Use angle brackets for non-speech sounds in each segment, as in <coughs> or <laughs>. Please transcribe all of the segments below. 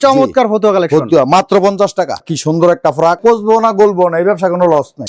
চমৎকার ফতুয়া কালেকশন ফতুয়া মাত্র পঞ্চাশ টাকা। কি সুন্দর একটা ফ্রাক। না গলবো না এই ব্যবসা কোনো লস নাই।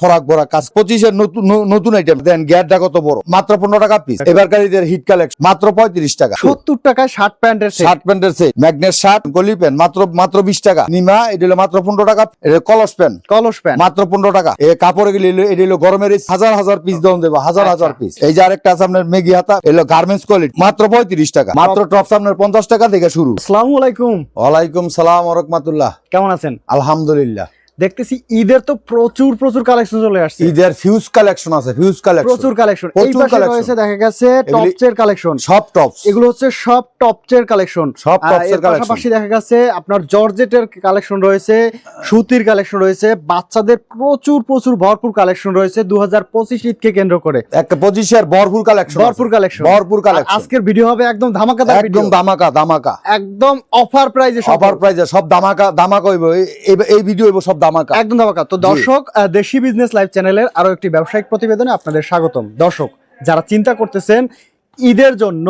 ফরাক ভরা কাজ। পঁচিশের নতুন নতুন আইটেম দেন গ্যারটা কত বড়? মাত্র পনেরো টাকা পিস এবারকারীদের হিট কালেকশন মাত্র পঁয়ত্রিশ টাকা। সত্তর টাকায় শার্ট প্যান্টের সেট শার্ট প্যান্টের সেট ম্যাগনেট শার্ট গলি প্যান্ট মাত্র মাত্র বিশ টাকা। নিমা এটা হলো মাত্র পনেরো টাকা। এটা কলস প্যান্ট কলস প্যান্ট মাত্র পনেরো টাকা। এই কাপড় গুলি হলো- এটা হলো গরমের হাজার হাজার পিস দন দেবো। হাজার আচ্ছা। হাজার পিস এই যে আরেকটা আছে আপনার মেগি হাতা এলো গার্মেন্টস কোয়ালিটি মাত্র পঁয়ত্রিশ টাকা। মাত্র টপস আপনার পঞ্চাশ টাকা থেকে শুরু। আসসালামু আলাইকুম। ওয়ালাইকুম সালাম রহমতুল্লাহ। কেমন আছেন? আলহামদুলিল্লাহ। দেখতেছি ঈদের তো প্রচুর প্রচুর কালেকশন চলে আসছে। ঈদের ফিউজ কালেকশন আছে ফিউজ কালেকশন প্রচুর কালেকশন এই পাশে রয়েছে দেখা গেছে কালেকশন সব টপস এগুলো হচ্ছে সব কালেকশন সব এর collection। পাশাপাশি দেখা গেছে আপনার জর্জেটের কালেকশন রয়েছে সুতির কালেকশন রয়েছে বাচ্চাদের প্রচুর প্রচুর ভরপুর কালেকশন রয়েছে দু হাজার পঁচিশ ঈদকে কেন্দ্র করে। একটা পঁচিশের ভরপুর কালেকশন ভরপুর কালেকশন ভরপুর কালেকশন আজকের ভিডিও হবে একদম ধামাকাদার ভিডিও একদম ধামাকা ধামাকা। একদম অফার প্রাইজে অফার প্রাইজে সব দামাকা দামাকা হইব। এই ভিডিও হইব সব দামাকা একদম ধামাকা। তো দর্শক দেশি বিজনেস লাইভ চ্যানেলের আরও একটি ব্যবসায়িক প্রতিবেদনে আপনাদের স্বাগতম। দর্শক যারা চিন্তা করতেছেন ঈদের জন্য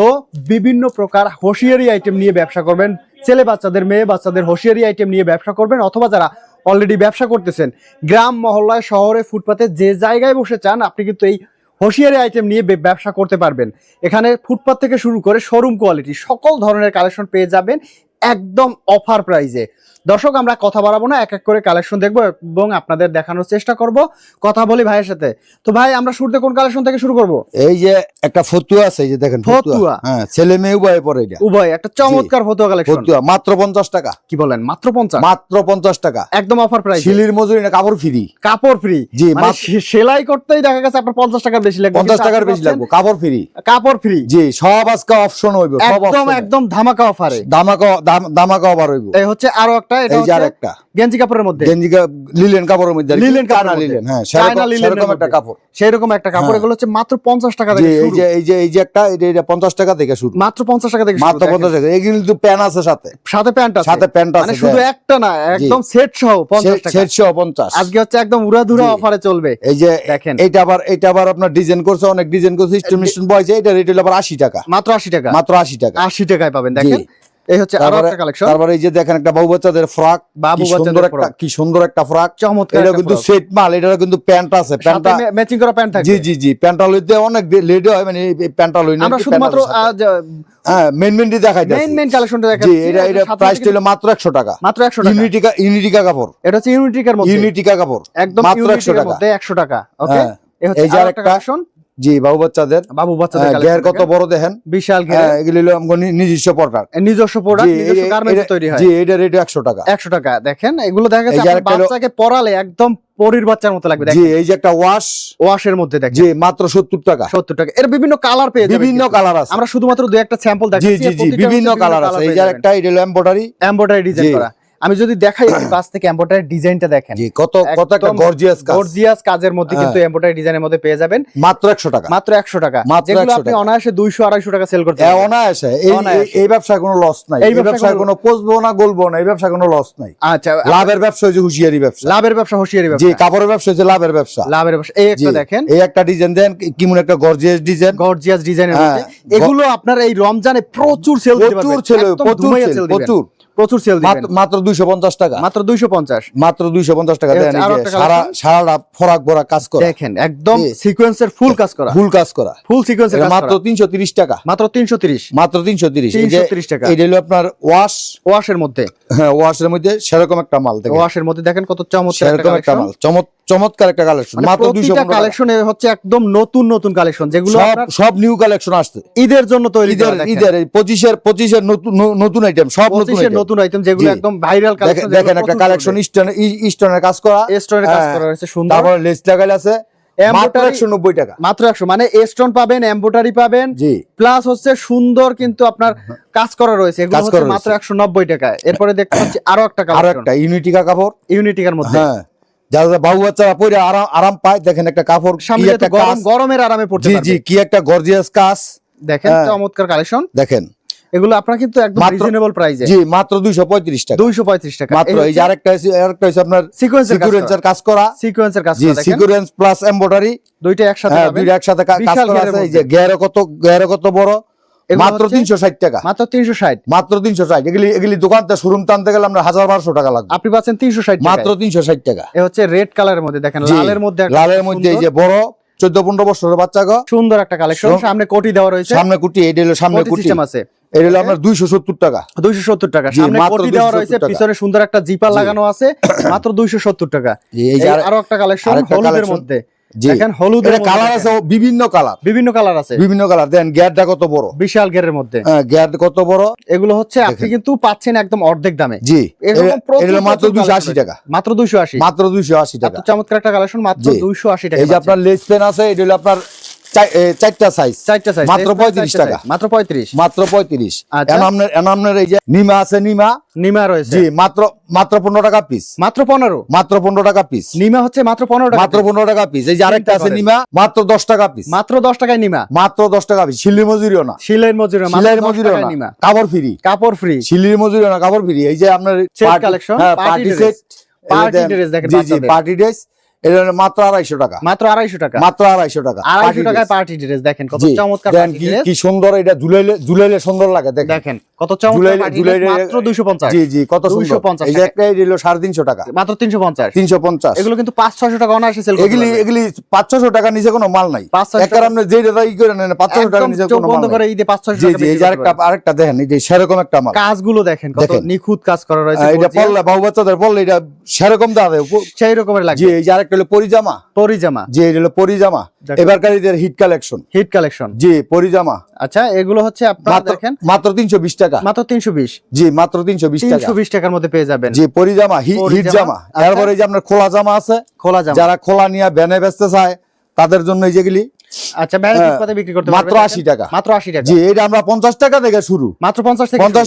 বিভিন্ন প্রকার হোশিয়ারি আইটেম নিয়ে ব্যবসা করবেন ছেলে বাচ্চাদের মেয়ে বাচ্চাদের হোশিয়ারি আইটেম নিয়ে ব্যবসা করবেন অথবা যারা অলরেডি ব্যবসা করতেছেন গ্রাম মহল্লায় শহরে ফুটপাতে যে জায়গায় বসে চান আপনি কিন্তু এই হোশিয়ারি আইটেম নিয়ে ব্যবসা করতে পারবেন। এখানে ফুটপাত থেকে শুরু করে শোরুম কোয়ালিটি সকল ধরনের কালেকশন পেয়ে যাবেন একদম অফার প্রাইজে দর্শক আমরা কথা বাড়াবো না এক এক করে কালেকশন দেখব এবং আপনাদের দেখানোর চেষ্টা করব। কথা বলি ভাইয়ের সাথে। তো ভাই আমরা শুরুতে কোন কালেকশন থেকে শুরু করব? এই যে একটা ফতুয়া আছে এই যে দেখেন ফতুয়া। হ্যাঁ ছেলে মেয়ে উভয় পরে এটা। উভয় একটা চমৎকার ফতুয়া কালেকশন ফতুয়া মাত্র পঞ্চাশ টাকা। কি বলেন মাত্র পঞ্চাশ? মাত্র পঞ্চাশ টাকা। একদম অফার প্রাইস শিলির মজুরি না কাপড় ফ্রি কাপড় ফ্রি জি, মানে সেলাই করতেই দেখা গেছে আপনার পঞ্চাশ টাকার বেশি লাগবে। পঞ্চাশ কিন্তু টাকার বেশি লাগবে কাপড় ফ্রি কাপড় ফ্রি জি সব আজকে অপশন হইব সব একদম একদম ধামাকা অফারে দামাকা দাম- দামাকা হইব। এই হচ্ছে আরও একটা এটা হচ্ছে আরেকটা। গেঞ্জি কাপড়ের মধ্যে। গেঞ্জি লিলেন কাপড়ের মধ্যে লিলেন মধ্যে। লিলেন হ্যাঁ চায়না একটা কাপড়। সেই রকম একটা কাপড় হ্যাঁ। এগুলো হচ্ছে মাত্র পঞ্চাশ টাকা জি থেকে এই যে এই যে এই যে একটা এটা এটা পঞ্চাশ টাকা থেকে শুরু। মাত্র পঞ্চাশ টাকা থেকে শুরু, মাত্র দেখেন। পঞ্চাশ টাকা। এগুলো কিন্তু আছে সাথে। সাথে প্যান্ট আছে। সাথে প্যান্ট মানে শুধু একটা না একদম সেট সহ পঞ্চাশ টাকা। সেটশো পঞ্চাশ। আজকে হচ্ছে একদম উড়াধুরা। অফারে চলবে। এই যে দেখেন। এটা আবার এটা আবার আপনার ডিজাইন করছে অনেক ডিজাইন করছে স্টেম স্টেম বয়সে এটা রেট হলো আবার আশি টাকা। মাত্র আশি টাকা। মাত্র আশি টাকা। আশি টাকায় পাবেন দেখেন। এই হচ্ছে আরও একটা কালেকশন তারপরে এই যে দেখেন একটা বাবু বাচ্চাদের ফ্রক বাবু বাচ্চাদের একটা কি সুন্দর একটা ফ্রক। চমৎকার এটা কিন্তু সেট মাল এটা কিন্তু প্যান্ট আছে। প্যান্টটা ম্যাচিং করা প্যান্ট থাকে জি জি জি প্যান্টটা লইতে অনেক লেডি হয় মানে এই প্যান্টটা লই না আমরা শুধুমাত্র হ্যাঁ মেন মেনটি দেখাই মেইন মেইন কালেকশনটা জি এটা এটা প্রাইস ছিল মাত্র 100 টাকা। মাত্র 100 টাকা। ইউনিটিকা ইউনিটিকা কাপড়। এটা হচ্ছে ইউনিটিকের মধ্যে। ইউনিটিকা কাপড়। একদম মাত্র 100 টাকা। মধ্যে 100 টাকা ওকে হ্যাঁ। এই হচ্ছে যে আরেকটা কালেকশন জি বাবু বাচ্চাদের। বাবু বাচ্চাদের হ্যাঁ, কত বড় দেখেন? বিশাল হ্যাঁ হলো আমগো নিজস্ব প্রোডাক্ট। নিজস্ব প্রোডাক্ট নিজস্ব গার্মেন্টস তৈরি হয়। জি এটা রেট 100 টাকা। 100 টাকা দেখেন এগুলো দেখা এই গেছে যে আপনার আরেকটা হলো- বাচ্চাকে পরালে একদম পরীর বাচ্চার মতো লাগবে জি এই যে একটা ওয়াশ ওয়াশের মধ্যে দেখেন। জি মাত্র 70 টাকা। 70 টাকা। এর বিভিন্ন কালার পেয়ে যাবেন বিভিন্ন কালার আছে। আমরা শুধুমাত্র দুই একটা স্যাম্পল জি জি জি বিভিন্ন কালার আছে। এই যে একটা এটা হলো এমব্রয়ডারি এমব্রয়ডারি ডিজাইন করা। আমি যদি দেখাই কাছ থেকে এমব্রয়ডারি ডিজাইনটা দেখেন। জি কত কত একটা গর্জিয়াস কাজ। গর্জিয়াস কাজের মধ্যে হ্যাঁ। কিন্তু এমব্রয়ডারি ডিজাইনের মধ্যে পেয়ে যাবেন। মাত্র 100 টাকা। মাত্র 100 টাকা। যেগুলো আপনি অনায়াসে 200 250 টাকা সেল করতে এ পারবেন। অনায়াসে। এই এই- ব্যবসায় কোনো লস নাই। এই ব্যবসায় কোনো- পচবো না গলবো না এই ব্যবসায় কোনো লস নাই। আচ্ছা লাভের ব্যবসা হচ্ছে হুঁশিয়ারি ব্যবসা। লাভের ব্যবসা হুঁশিয়ারি জি ব্যবসা। কাপড়ের ব্যবসা হচ্ছে লাভের ব্যবসা। লাভের ব্যবসা। এই একটা দেখেন। এই একটা ডিজাইন দেন কেমন একটা গর্জিয়াস ডিজাইন গর্জিয়াস ডিজাইনের মধ্যে। এগুলো আপনার এই রমজানে প্রচুর সেল দিতে পারবেন। প্রচুর একদম প্রচুর দিবেন। প্রচুর। প্রচুর সেল দিবেন। মাত্র- মাত্র দুইশো পঞ্চাশ টাকা। মাত্র 250 মাত্র দুইশো পঞ্চাশ টাকা দেন সারা সারাটা ফরাক ভরা কাজ করা। দেখেন একদম সিকোয়েন্সের ফুল কাজ করা। ফুল কাজ করা। ফুল সিকোয়েন্সের কাজ মাত্র করা। তিনশো তিরিশ টাকা। মাত্র 330 মাত্র তিনশো তিরিশ। 330 টাকা। এটা হলো আপনার ওয়াশ ওয়াশের মধ্যে। হ্যাঁ ওয়াশের মধ্যে সেরকম একটা মাল দেখেন। ওয়াশের মধ্যে দেখেন কত চমৎকার সেরকম একটা মাল। চমৎ- চমৎকার একটা কালেকশন মানে মাত্র দুইশো প্রতিটা কালেকশনে হচ্ছে একদম নতুন নতুন কালেকশন যেগুলো সব নিউ কালেকশন আসছে। ঈদের জন্য তৈরি ঈদের। ঈদের এই পঁচিশের পঁচিশের নতুন নতুন আইটেম সব নতুন। নতুন আইটেম যেগুলো একদম ভাইরাল কালেকশন দেখেন একটা কালেকশন স্টোন স্টোনের কাজ করা। স্টোনের কাজ হ্যাঁ। করা রয়েছে সুন্দর। তারপরে লেস লাগাইল আছে টাকা। মাত্র একশো মানে স্টোন পাবেন এম্বোটারি পাবেন প্লাস হচ্ছে সুন্দর কিন্তু আপনার কাজ করা রয়েছে। এগুলো কাজ হচ্ছে করা মাত্র একশো নব্বই টাকায়। এরপরে দেখতে পাচ্ছি আরও একটা আরও একটা ইউনিটিকা কাপড়। ইউনিটিকার মধ্যে। হ্যাঁ। যারা বাবু বাচ্চারা পরে আরাম আরাম পায় দেখেন একটা কাপড় সামনে গরমের আরামে জি জি কি একটা গর্জিয়াস কাজ। দেখেন হ্যাঁ। চমৎকার কালেকশন দেখেন। এগুলো আপনার কিন্তু একদম রিজনেবল প্রাইসে জি মাত্র দুইশো পঁয়ত্রিশ টাকা। দুইশো পঁয়ত্রিশ টাকা। মাত্র এই যে আরেকটা আছে আরেকটা হচ্ছে আপনার সিকোয়েন্সের কাজ করা। সিকোয়েন্সের কাজ করা দেখেন। সিকুরেন্স প্লাস এমব্রয়ডারি দুইটা একসাথে হ্যাঁ। দুইটা একসাথে কাজ করা আছে। এই যে কত কত বড়? মাত্র তিনশো ষাট টাকা। মাত্র তিনশো ষাট। মাত্র তিনশো ষাট। এগুলি এগুলি দোকানতে শোরুম টানতে গেলে আমরা হাজার বারোশো টাকা লাগবে। আপনি পাচ্ছেন তিনশো ষাট মাত্র তিনশো ষাট টাকা। এ হচ্ছে রেড কালারের মধ্যে দেখেন লালের মধ্যে একটা লালের মধ্যে এই যে বড় চোদ্দ পনেরো বছরের বাচ্চা গো। সুন্দর একটা কালেকশন সামনে কোটি দেওয়া রয়েছে। সামনে কুটি এটা হলো সামনে কোটি কুটি। সিস্টেম আছে। এটা হলো আপনার দুইশো সত্তর টাকা। দুইশো সত্তর টাকা। সামনে দেওয়া রয়েছে পিছনে সুন্দর একটা জিপার লাগানো আছে <coughs> মাত্র দুইশো সত্তর টাকা। আরও একটা কালেকশন হলুদের মধ্যে। দেখেন হলুদের কালার আছে বিভিন্ন কালার বিভিন্ন কালার আছে। বিভিন্ন কালার দেন গ্যারটা কত বড়? বিশাল গেরের মধ্যে। কত বড়? এগুলো হচ্ছে আপনি কিন্তু পাচ্ছেন একদম অর্ধেক দামে। জি। মাত্র। টাকা। মাত্র দুইশো আশি। মাত্র দুইশো আশি টাকা। চমৎকার একটা কালেকশন মাত্র জি। দুইশো আশি টাকা এই যে আপনার লেস পেন আছে এটা হলো আপনার চারটা সাইজ চারটা সাইজ মাত্র 35 টাকা। মাত্র পঁয়ত্রিশ। মাত্র পঁয়ত্রিশ। আচ্ছা। এনামনের এনামনের এই যে নিমা আছে নিমা? নিমা রয়েছে। জি মাত্র মাত্র পনেরো টাকা পিস মাত্র পনেরো? মাত্র পনেরো টাকা পিস নিমা হচ্ছে মাত্র পনেরো টাকা মাত্র পনেরো টাকা পিস এই যে আরেকটা আছে নিমা মাত্র দশ টাকা পিস মাত্র দশ টাকায় নিমা? মাত্র দশ টাকা পিস শিল্লি মজুরিও না। সিলের মজুরি সিলাইয়ের মজুরিও না। কাপড় ফ্রি কাপড় ফ্রি শিল্লির মজুরিও না কাপড় ফ্রি এই যে আপনার পার্টি। সেট দেখেন জি জি পার্টি ড্রেস এটা মাত্র আড়াইশো টাকা। মাত্র আড়াইশো টাকা। মাত্র আড়াইশো টাকা। আড়াইশো টাকায় পার্টি ড্রেস দেখেন কত চমৎকার কি সুন্দর এটা ঝুলাইলে ঝুলাইলে সুন্দর লাগে দেখেন কত মাত্র দুইশো পঞ্চাশ। জি জি কত 250 এই যে টাকা। একটা এই দিল সাড়ে তিনশো টাকা। মাত্র তিনশো পঞ্চাশ। তিনশো পঞ্চাশ। এগুলো কিন্তু পাঁচ ছয়শো টাকা অনায়াসে সেল এগুলি এগুলি পাঁচশো টাকা নিচে কোনো মাল নাই। 500 একবার আপনি দাদা ই করে নেন পাঁচশো টাকা নিচে চোখ কোনো বন্ধ করে নাই ঈদে পাঁচ টাকা জি এই বিক্রি যে করতে আরেকটা আরেকটা দেখেন এই যে সেরকম একটা মাল। কাজগুলো দেখেন কত দেখেন। কাজ করা রয়েছে এটা পড়লে বাবু বাচ্চাদের পড়লে এটা সেরকম দাদা সেই রকমের জি এই যে আরেকটা হলো পরিজামা। পরিজামা। জি এটা হলো পরিজামা। এবারকারীদের হিট কালেকশন। Hit collection. জি পরিজামা। আচ্ছা এগুলো হচ্ছে আপনারা মাত্র দেখেন। মাত্র তিনশো বিশ টাকা। মাত্র তিনশো বিশ। জি মাত্র তিনশো বিশ তিনশো বিশ টাকার মধ্যে পেয়ে যাবেন। জি পরিজামা হিট জামা। আচ্ছা। এরপরে এই যে আপনার খোলা জামা আছে খোলা জামা। যারা খোলা নিয়ে ব্যানে বেচতে চায় তাদের জন্য এই যেগুলি আচ্ছা হ্যাঁ, পাতে বিক্রি করতে মাত্র 80 টাকা। মাত্র আশি টাকা। জি এটা আমরা পঞ্চাশ টাকা থেকে শুরু। মাত্র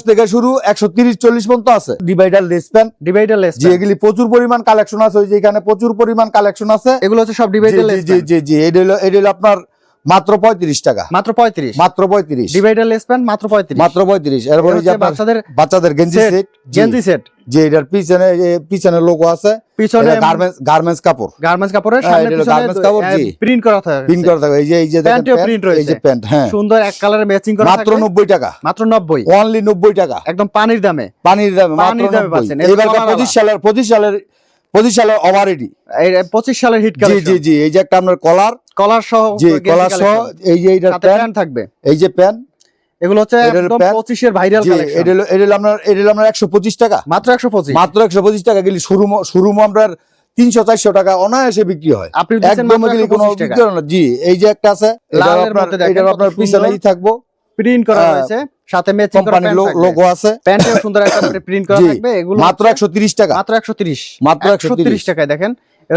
থেকে শুরু। পর্যন্ত আছে। Divider lace pan divider lace জি এগুলি প্রচুর পরিমাণ কালেকশন আছে ওই যে এখানে প্রচুর পরিমাণ কালেকশন আছে। এগুলো হচ্ছে সব জি ডিভাইডার জি লেস জি জি জি এটা হলো এটা হলো আপনার মাত্র পঁয়ত্রিশ টাকা। মাত্র পঁয়ত্রিশ। মাত্র পঁয়ত্রিশ। ডিভাইডার লেস প্যান্ট মাত্র পঁয়ত্রিশ। মাত্র পঁয়ত্রিশ। এরপরে বাচ্চাদের বাচ্চাদের গেঞ্জি সেট গেঞ্জি সেট যে এটার পিছনে পিছনে লোগো আছে। পিছনে গার্মেন্টস গার্মেন্টস কাপড়। গার্মেন্টস কাপড়ের হ্যাঁ, সামনে পিছনে garments কাপড়, জি। প্রিন্ট করা থাকে প্রিন্ট করা থাকে এই যে এই যে প্যান্ট, print এই যে প্যান্ট হ্যাঁ। সুন্দর এক কালারে ম্যাচিং করা মাত্র থাকবে। নব্বই টাকা। মাত্র নব্বই। অনলি নব্বই টাকা। একদম পানির দামে। পানির দামে মাত্র পানির দামে নব্বই। পাচ্ছেন। এর এবার কলার সালের পঁচিশ সালের পঁচিশ সালের ওভারেডি এই পঁচিশ সালের হিট জি জি জি এই যে একটা আপনার কলার কলার সহ জি কলার সহ এই যে এইটার সাথে প্যান্ট থাকবে। এই যে প্যান্ট এগুলো হচ্ছে একদম প্যান্ট। পঁচিশের ভাইরাল কালেকশন এটা হলো এটা হলো আপনার এটা হলো আপনার একশো পঁচিশ টাকা। মাত্র একশো পঁচিশ। মাত্র একশো পঁচিশ টাকা গেলি শোরুম শোরুম আপনার তিনশো চারশো টাকা অনায়াসে বিক্রি হয়। আপনি একদম কোনো বিক্রি না। জি এই যে একটা আছে লালের আপনার কত আপনার পিছনেই থাকব। প্রিন্ট করা আহ, রয়েছে। সাথে ম্যাচিং করা লোগো আছে। প্যান্টেও সুন্দর একটা <laughs> প্রিন্ট করা থাকবে। এগুলো মাত্র একশো তিরিশ টাকা। মাত্র একশো তিরিশ। মাত্র একশো 130 তিরিশ। টাকায় দেখেন।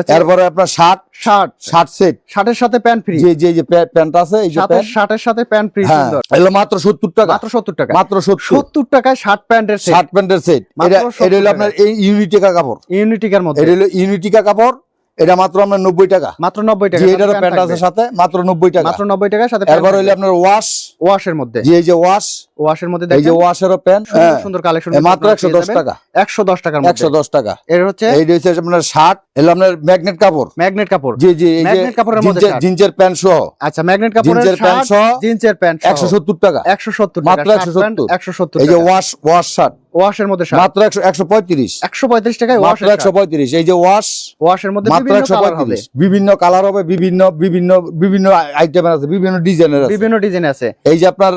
এরপরে আপনার শার্ট শার্ট শার্ট সেট শার্টের সাথে প্যান্ট ফ্রি যে যে যে প্যা- প্যান্ট আছে এই যে শার্টের সাথে প্যান্ট ফ্রি সুন্দর। এগুলো মাত্র সত্তর টাকা। মাত্র সত্তর টাকা মাত্র সত্তর। সত্তর টাকায় শার্ট প্যান্টের সেট শার্ট প্যান্টের সেট এটা এটা হলো আপনার এই ইউনিটিকা কাপড়। ইউনিটিকার মধ্যে। এটা হলো ইউনিটিকা কাপড়। এটা মাত্র আপনার নব্বই টাকা। মাত্র নব্বই টাকা সাথে প্যান্ট আছে সাথে মাত্র নব্বই টাকা। মাত্র নব্বই টাকার সাথে এরপর হইলে আপনার ওয়াশ ওয়াশের মধ্যে। যে এই যে ওয়াশ ওয়াশের মধ্যে এই যে ওয়াশেরও প্যান্ট সুন্দর সুন্দর কালেকশন মাত্র একশো দশ টাকা। একশো দশ টাকার মধ্যে। একশো দশ টাকা। এর হচ্ছে এই হচ্ছে আপনার শার্ট এলো আপনার ম্যাগনেট কাপড়। ম্যাগনেট কাপড়। জি জি যে কাপড়ের মধ্যে জিন্সের- প্যান্ট সহ। আচ্ছা ম্যাগনেট কাপড়ের জিন্সের প্যান্ট সহ জিন্সের প্যান্ট একশো সত্তর টাকা। একশো সত্তর মাত্র টাকা 170 একশো সত্তর এই যে ওয়াশ ওয়াশ শার্ট ওয়াশের মধ্যে মাত্র একশো একশো পঁয়ত্রিশ। একশো পঁয়ত্রিশ টাকায় মাত্র একশো পঁয়ত্রিশ। এই যে ওয়াশ ওয়াশের মধ্যে মাত্র বিভিন্ন একশো পঁয়ত্রিশ। বিভিন্ন কালার হবে বিভিন্ন বিভিন্ন বিভিন্ন আইটেমের আছে বিভিন্ন ডিজাইনের আছে। বিভিন্ন ডিজাইন আছে। এই যে আপনার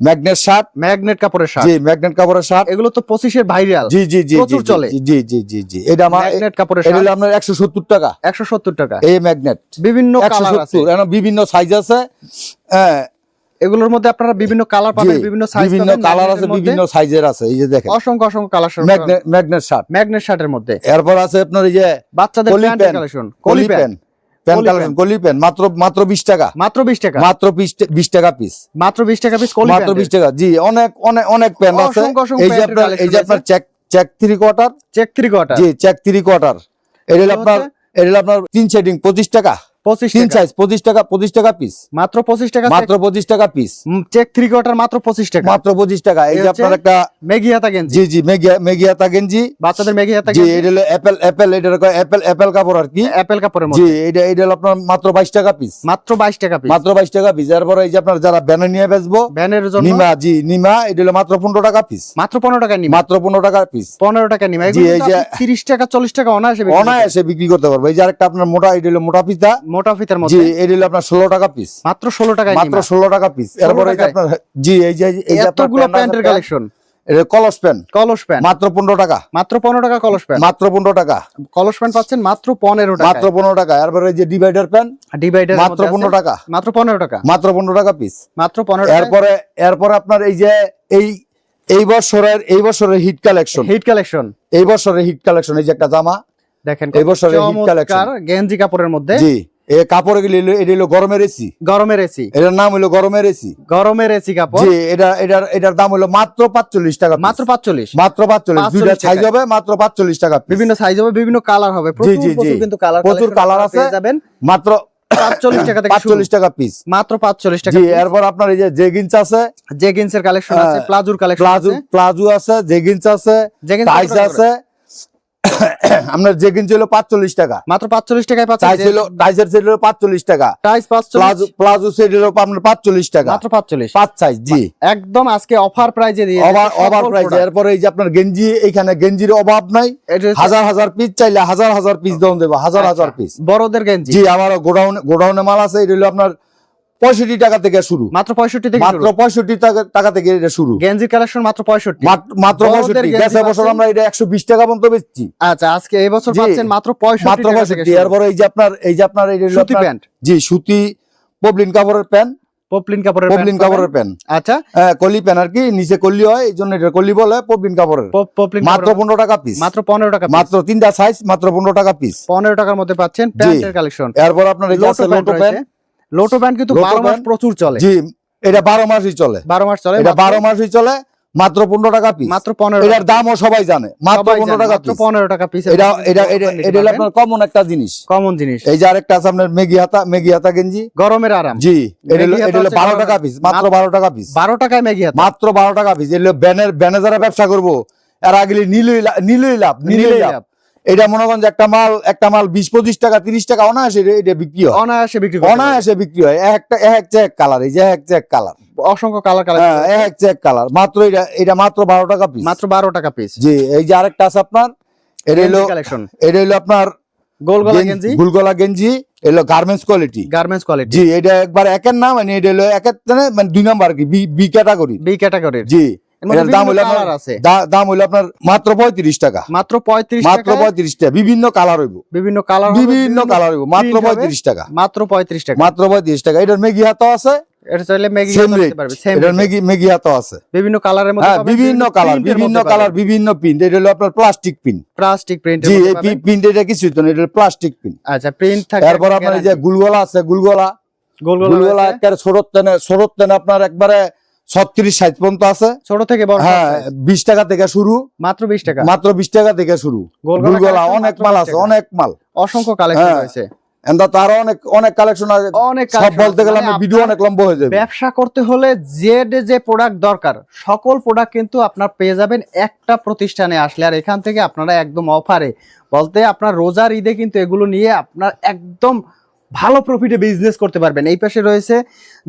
ম্যাগনেট শার্ট। ম্যাগনেট কাপড়ের শার্ট। জি ম্যাগনেট কাপড়ের শার্ট। এগুলো তো পঁচিশের ভাইরাল। জি জি জি প্রচুর জি, চলে। জি জি জি জি এটা আমার ম্যাগনেট কাপড়ের শার্ট। আপনার একশো সত্তর টাকা। একশো সত্তর টাকা। এই ম্যাগনেট। বিভিন্ন একশো সত্তর। বিভিন্ন সাইজ আছে। হ্যাঁ এগুলোর মধ্যে আপনারা বিভিন্ন কালার পাবেন বিভিন্ন সাইজ বিভিন্ন কালার আছে বিভিন্ন সাইজের আছে এই যে দেখেন। অসংখ্য অসংখ্য colour magnet magnet shirt magnet শার্টের মধ্যে। এরপর আছে আপনার এই যে বাচ্চাদের প্যান্টের প্যান্ট কালেকশন কলি প্যান্ট কালেকশন কলি মাত্র মাত্র বিশ টাকা। মাত্র বিশ টাকা। মাত্র বিশ বিশ টাকা পিস মাত্র বিশ টাকা পিস কলি মাত্র বিশ প্যান্ট টাকা। জি অনেক অনেক অনেক প্যান্ট আছে। এই যে আপনার এই যে আপনার check check quarter check quarter জি চেক কোয়ার্টার এটা আপনার? এটা আপনার তিন শেডিং পঁচিশ টাকা। পঁচিশ তিন টাকা। সাইজ পঁচিশ টাকা পঁচিশ টাকা পিস মাত্র পঁচিশ টাকা মাত্র পঁচিশ টাকা পিস চেক থ্রি কোয়ার্টার মাত্র পঁচিশ টাকা। মাত্র পঁচিশ টাকা। এই এই যে আপনার একটা মেগি হাতা গেঞ্জি। জি জি মেগিয়া মেগিয়া তা গেঞ্জি। বাচ্চাদের মেগি হাতা জি এটা হলো অ্যাপেল অ্যাপেল এটা অ্যাপেল অ্যাপেল কাপড় আর কি। অ্যাপেল কাপড়ের জি এটা এটা হলো আপনার মাত্র বাইশ টাকা পিস মাত্র বাইশ টাকা পিস মাত্র বাইশ টাকা পিস এরপরে এই যে আপনার যারা ব্যানার নিয়ে বেচবো ভ্যানের জন্য নিমা জি নিমা এটা হলো মাত্র পনেরো টাকা পিস মাত্র পনেরো টাকা নিবে মাত্র পনেরো টাকা পিস পনেরো টাকা জি, এই যে- তিরিশ টাকা চল্লিশ টাকা অনায়াসে অনায়াসে বিক্রি করতে পারব। এই যে আরেকটা আপনার মোটা এটা হলো মোটা পিতা। মোটা ফিতার জি মধ্যে এটা হলো আপনার ষোলো টাকা পিস মাত্র ষোলো টাকায় মাত্র নিমা। ষোলো টাকা পিস 16 এরপরে এই যে আপনার জি এই যে এই যে এতগুলো প্যান্টের কালেকশন এটা কলস প্যান্ট কলস প্যান্ট মাত্র পনেরো টাকা। মাত্র পনেরো টাকা কলস প্যান্ট মাত্র পনেরো টাকা। কলস প্যান্ট পাচ্ছেন মাত্র পনেরো মাত্র টাকা পনেরো টাকা। এরপরে এই যে ডিভাইডার প্যান্ট ডিভাইডার মাত্র পনেরো টাকা। মাত্র পনেরো টাকা। মাত্র পনেরো টাকা পিস মাত্র পনেরো টাকা এরপরে এরপরে আপনার এই যে এই এই বছরের এই বছরের হিট কালেকশন হিট কালেকশন এই বছরের হিট কালেকশন এই যে একটা জামা। দেখেন এই বছরের চমৎকার collection। গেঞ্জি কাপড়ের মধ্যে। জি। এই কাপড় গুলি এটা হলো গরমের এসি। গরমের এসি। এটার নাম হলো গরমের এসি। গরমের এসি কাপড়? জি এটা এটার এটার দাম হলো মাত্র পাঁচচল্লিশ টাকা মাত্র পাঁচচল্লিশ? মাত্র পাঁচচল্লিশ। দুইটা সাইজ হবে মাত্র পাঁচচল্লিশ টাকা বিভিন্ন সাইজ হবে বিভিন্ন কালার হবে। জি, জি। প্রচুর কিন্তু কালার প্রচুর colour আছে। যাবেন। মাত্র পাঁচচল্লিশ টাকা থেকে পাঁচচল্লিশ টাকা পিস মাত্র পাঁচচল্লিশ টাকা এরপর আপনার এই যে জেগিন্স আছে। জেগিন্সের কালেকশন আছে হ্যাঁ, প্লাজুর কালেকশন প্লাজো আছে। আছে জেগিন্স আছে টাইস আছে। <coughs> আপনার জেগিন্স হলো পাঁচচল্লিশ টাকা। মাত্র পাঁচচল্লিশ টাকায় হলো টাইসের হলো পাঁচচল্লিশ টাকা। টাইস প্লাজো প্লাজো সেট হলো আপনার পাঁচচল্লিশ টাকা। মাত্র পাঁচচল্লিশ। পাঁচ সাইজ জি। একদম আজকে অফার প্রাইজে দিয়ে প্রাইস product। এরপরে এই যে আপনার গেঞ্জি এখানে গেঞ্জির অভাব নাই। হাজার হাজার পিস চাইলে হাজার হাজার পিস দেবো। হাজার হাজার আচ্ছা, পিস বড়দের গেঞ্জি। জি আমার গোডাউন গোডাউনে মাল আছে। এটা হলো আপনার পঁয়ষট্টি টাকা থেকে শুরু। মাত্র পঁয়ষট্টি থেকে মাত্র পঁয়ষট্টি টাকা থেকে এটা শুরু। গেঞ্জির কালেকশন মাত্র পঁয়ষট্টি। মাত্র- পঁয়ষট্টি। গেছে বছর আমরা এটা একশো বিশ টাকা পর্যন্ত বেচছি। আচ্ছা আজকে এই বছর পাচ্ছেন মাত্র পঁয়ষট্টি মাত্র পঁয়ষট্টি। এরপরে এই যে আপনার এই যে আপনার এই সুতি প্যান্ট। জি সুতি পবলিন কাপড়ের প্যান্ট। পপলিন কাপড়ের পবলিন কাপড়ের প্যান্ট। আচ্ছা। হ্যাঁ কলি আর কি নিচে কলি হয় এই জন্য এটা কলি বলে কাপড়ের। মাত্র কাপড়ের- পনেরো টাকা পিস মাত্র পনেরো টাকা মাত্র তিনটা সাইজ মাত্র পনেরো টাকা পিস পনেরো টাকার মধ্যে পাচ্ছেন প্যান্টের কালেকশন। এরপর আপনার এই যে আছে লোটো প্যান্ট লোটো প্যান্ট কিন্তু লোটো বারো মাস প্রচুর চলে। জি এটা বারো মাসই চলে। বারো মাস চলে এটা মাত্র- বারো মাসই চলে মাত্র পনেরো টাকা পিস মাত্র পনেরো এটার দামও সবাই জানে মাত্র পনেরো টাকা পিস পনেরো টাকা পিস এটা এটা এটা এটা আপনার কমন একটা জিনিস। কমন জিনিস। এই যে আরেকটা আছে আপনার মেগি হাতা মেগি হাতা গেঞ্জি। গরমের আরাম। জি এটা এটা বারো টাকা পিস মাত্র বারো টাকা পিস বারো টাকায় মেগি হাত। মাত্র বারো টাকা পিস এগুলো ব্যানের ব্যানে যারা ব্যবসা করব এর আগে নিলই নিলই লাভ নিলই লাভ। এটা মনে করেন যে একটা মাল একটা মাল বিশ পঁচিশ টাকা তিরিশ টাকা অনায়াসে এটা- বিক্রি হয়। অনায়াসে বিক্রি অনায়াসে বিক্রি হয়। একটা এক চেক কালার এই যে এক চেক কালার। অসংখ্য কালার কালার হ্যাঁ এক চেক কালার। মাত্র এটা এটা মাত্র বারো টাকা পিস মাত্র বারো টাকা পিস জি এই যে আরেকটা আছে আপনার এটা হলো কালেকশন এটা হলো আপনার গোল গলা গেঞ্জি- গেঞ্জি গুলগলা গেঞ্জি এলো গার্মেন্টস কোয়ালিটি গার্মেন্টস কোয়ালিটি জি এটা একবার একের নাম মানে এটা হলো একের মানে দুই নাম্বার কি বি ক্যাটাগরি বি ক্যাটাগরির জি। দাম হলো বিভিন্ন কালার দাম হলো আপনার মাত্র পঁয়ত্রিশ টাকা। মাত্র পঁয়ত্রিশ মাত্র পঁয়ত্রিশ টাকা। বিভিন্ন কালার হইব। বিভিন্ন কালার বিভিন্ন কালার হইব। মাত্র পঁয়ত্রিশ টাকা। মাত্র পঁয়ত্রিশ টাকা। মাত্র পঁয়ত্রিশ টাকা। এটার মেগি হাতও আছে। এটা চাইলে ম্যাগি সেম রেট করতে পারবে সেম এটার মেগি মেগি হাতও আছে। বিভিন্ন কালারের মধ্যে হ্যাঁ বিভিন্ন কালার বিভিন্ন কালার বিভিন্ন প্রিন্ট এটা হলো আপনার প্লাস্টিক প্রিন্ট জি এই প্রিন্ট এটা তো প্লাস্টিক পিন আচ্ছা প্রিন্ট থাকে এরপর আপনার এই যে গুলগলা আছে গুলগলা। গোল গোল গুলগলা একবারে সরত তেনে সরত তেনে আপনার একবারে ছত্রিশ ষাট পর্যন্ত আছে। ছোট থেকে বড় হ্যাঁ বিশ টাকা থেকে শুরু। মাত্র বিশ টাকা? মাত্র বিশ টাকা থেকে শুরু। গোলগলা অনেক মাল আছে অনেক মাল। অসংখ্য কালেকশন হ্যাঁ। তার অনেক অনেক কালেকশন আছে। অনেক সব বলতে গেলে মানে ভিডিও অনেক লম্বা হয়ে যাবে। ব্যবসা করতে হলে যে যে প্রোডাক্ট দরকার সকল প্রোডাক্ট কিন্তু আপনার পেয়ে যাবেন একটা প্রতিষ্ঠানে আসলে। আর এখান থেকে আপনারা একদম অফারে বলতে আপনার রোজার ঈদে কিন্তু এগুলো নিয়ে আপনার একদম ভালো প্রফিটে বিজনেস করতে পারবেন। এই পাশে রয়েছে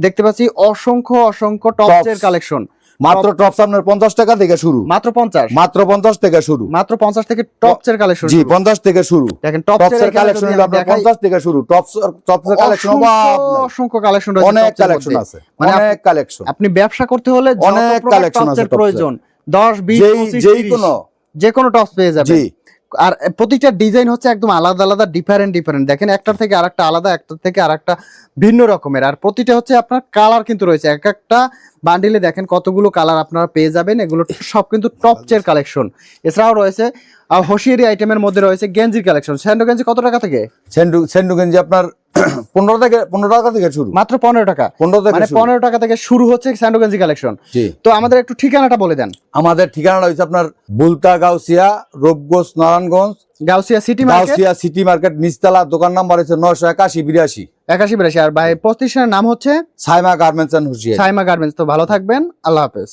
দেখতে পাচ্ছি অসংখ্য অসংখ্য টপসের। কালেকশন মাত্র টপস আপনার পঞ্চাশ টাকা থেকে শুরু। মাত্র পঞ্চাশ। মাত্র পঞ্চাশ থেকে শুরু। মাত্র পঞ্চাশ থেকে টপসের কালেকশন জি পঞ্চাশ থেকে শুরু। দেখেন টপসের কালেকশন আপনার পঞ্চাশ থেকে শুরু। টপস টপসের কালেকশন অসংখ্য কালেকশন রয়েছে অনেক কালেকশন আছে। মানে অনেক কালেকশন আপনি ব্যবসা করতে হলে অনেক collection আছে। প্রয়োজন দশ বিশ যেই কোনো যে কোনো টপস পেয়ে যাবে জি। আর প্রতিটা ডিজাইন হচ্ছে একদম আলাদা আলাদা ডিফারেন্ট ডিফারেন্ট দেখেন একটার থেকে আরেকটা আলাদা একটার থেকে আরেকটা ভিন্ন রকমের। আর প্রতিটা হচ্ছে আপনার কালার কিন্তু রয়েছে। এক একটা বান্ডিলে দেখেন কতগুলো কালার আপনারা পেয়ে যাবেন। এগুলো সব কিন্তু টপচের কালেকশন এছাড়াও রয়েছে হোসিয়ারি হোশিয়ারি আইটেমের মধ্যে রয়েছে গেঞ্জির কালেকশন সেন্ডু গেঞ্জি কত টাকা থেকে? সেন্ডু সেন্ডু গেঞ্জি আপনার <coughs> পনেরো থেকে পনেরো টাকা থেকে শুরু। মাত্র পনেরো টাকা। পনেরো থেকে মানে পনেরো টাকা থেকে শুরু হচ্ছে স্যান্ডোগেঞ্জি কালেকশন তো আমাদের একটু ঠিকানাটা বলে দেন। আমাদের ঠিকানাটা হচ্ছে আপনার Bulta Gausia Rupganj Narayanganj. Gausia city Gausia city market নিচতলা দোকান নাম্বার হচ্ছে নয়শো একাশি বিরাশি। একাশি বিরাশি। আর ভাই প্রতিষ্ঠানের নাম হচ্ছে? Saima garments and hosiery. Saima garments. তো ভালো থাকবেন। আল্লাহ হাফেজ।